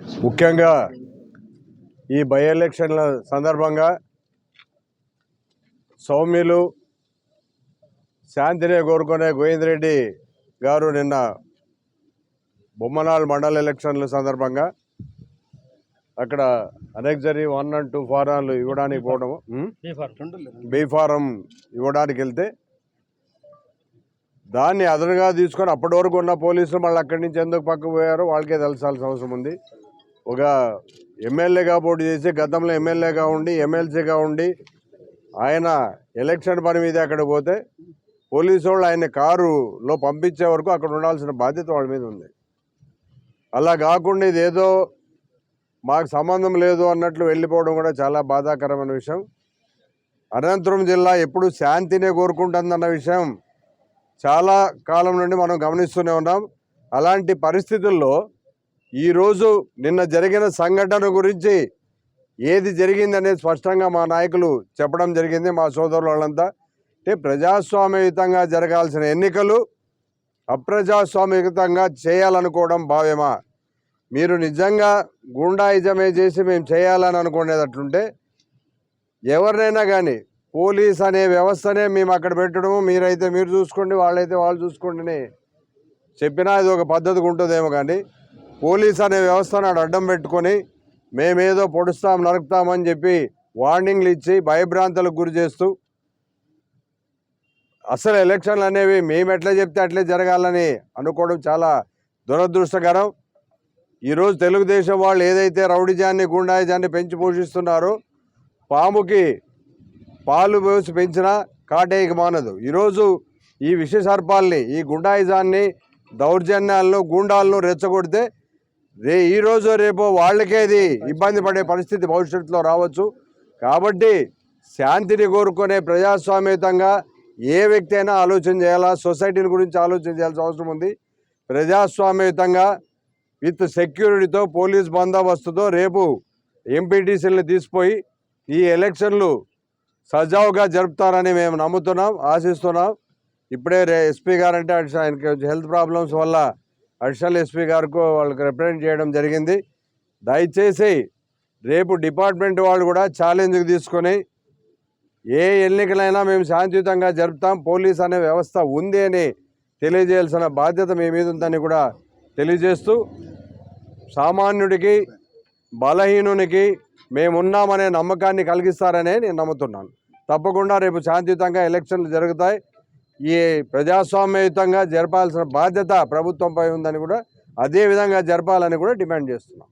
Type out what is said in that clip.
ముఖ్యంగా ఈ బై ఎలక్షన్ల సందర్భంగా సౌమ్యులు శాంతినే కోరుకునే గోవిందరెడ్డి గారు నిన్న బొమ్మనాల్ మండల ఎలక్షన్ల సందర్భంగా అక్కడ అనెక్జరీ వన్ అండ్ టూ ఫారాలు ఇవ్వడానికి పోవడం బీ ఫారం ఇవ్వడానికి వెళ్తే దాన్ని అదనంగా తీసుకొని అప్పటి వరకు ఉన్న పోలీసులు మళ్ళీ అక్కడి నుంచి ఎందుకు పక్కకు పోయారో వాళ్ళకే తెలిసాల్సిన అవసరం ఉంది. ఒక ఎమ్మెల్యేగా పోటీ చేసి గతంలో ఎమ్మెల్యేగా ఉండి ఎమ్మెల్సీగా ఉండి ఆయన ఎలక్షన్ పని మీద అక్కడ పోతే పోలీసు వాళ్ళు ఆయన కారులో పంపించే వరకు అక్కడ ఉండాల్సిన బాధ్యత వాళ్ళ మీద ఉంది. అలా కాకుండా ఇదేదో మాకు సంబంధం లేదు అన్నట్లు వెళ్ళిపోవడం కూడా చాలా బాధాకరమైన విషయం. అనంతపురం జిల్లా ఎప్పుడు శాంతినే కోరుకుంటుందన్న విషయం చాలా కాలం నుండి మనం గమనిస్తూనే ఉన్నాం. అలాంటి పరిస్థితుల్లో ఈరోజు నిన్న జరిగిన సంఘటన గురించి ఏది జరిగిందనేది స్పష్టంగా మా నాయకులు చెప్పడం జరిగింది మా సోదరులు వాళ్ళంతా అంటే ప్రజాస్వామ్యయుతంగా జరగాల్సిన ఎన్నికలు అప్రజాస్వామ్యయుతంగా చేయాలనుకోవడం భావ్యమా? మీరు నిజంగా గుండాయిజమే చేసి మేము చేయాలని అనుకునేటట్లుంటే ఎవరినైనా కానీ పోలీస్ అనే వ్యవస్థనే మేము అక్కడ పెట్టడము మీరైతే మీరు చూసుకోండి వాళ్ళైతే వాళ్ళు చూసుకోండి చెప్పినా ఇది ఒక పద్ధతిగా ఉంటుందేమో కానీ పోలీస్ అనే వ్యవస్థను ఆడ అడ్డం పెట్టుకొని మేమేదో పొడుస్తాం నరుకుతామని చెప్పి వార్నింగ్లు ఇచ్చి భయభ్రాంతులకు గురి చేస్తూ అసలు ఎలక్షన్లు అనేవి మేము ఎట్లా చెప్తే అట్లే జరగాలని అనుకోవడం చాలా దురదృష్టకరం. ఈరోజు తెలుగుదేశం వాళ్ళు ఏదైతే రౌడిజాన్ని గుండాయిజాన్ని పెంచి పోషిస్తున్నారో పాముకి పాలు పోసి పెంచినా కాటేయక మానదు. ఈరోజు ఈ విష సర్పాల్ని ఈ గుండాయిజాన్ని దౌర్జన్యాలను గూండాలను రెచ్చగొడితే రే ఈ రోజు రేపు వాళ్ళకేది? ఇబ్బంది పడే పరిస్థితి భవిష్యత్తులో రావచ్చు. కాబట్టి శాంతిని కోరుకునే ప్రజాస్వామ్యతంగా ఏ వ్యక్తి అయినా ఆలోచన చేయాలా? సొసైటీని గురించి ఆలోచన చేయాల్సిన అవసరం ఉంది. ప్రజాస్వామ్యతంగా విత్ సెక్యూరిటీతో పోలీస్ బందోబస్తుతో రేపు ఎంపీటీసీలను తీసిపోయి ఈ ఎలక్షన్లు సజావుగా జరుపుతారని మేము నమ్ముతున్నాం ఆశిస్తున్నాం. ఇప్పుడే రే ఎస్పీ గారంటే ఆయనకి కొంచెం హెల్త్ ప్రాబ్లమ్స్ వల్ల అడిషనల్ ఎస్పీ గారికి వాళ్ళకి రిప్రజెంట్ చేయడం జరిగింది. దయచేసి రేపు డిపార్ట్మెంట్ వాళ్ళు కూడా ఛాలెంజ్కి తీసుకొని ఏ ఎన్నికలైనా మేము శాంతియుతంగా జరుపుతాం. పోలీస్ అనే వ్యవస్థ ఉంది అని తెలియజేయాల్సిన బాధ్యత మీ మీద ఉందని కూడా తెలియజేస్తూ సామాన్యుడికి బలహీనునికి మేమున్నామనే నమ్మకాన్ని కలిగిస్తారనే నేను నమ్ముతున్నాను. తప్పకుండా రేపు శాంతియుతంగా ఎలక్షన్లు జరుగుతాయి. ఈ ప్రజాస్వామ్యయుతంగా జరపాల్సిన బాధ్యత ప్రభుత్వంపై ఉందని కూడా అదే విధంగా జరపాలని కూడా డిమాండ్ చేస్తున్నాం.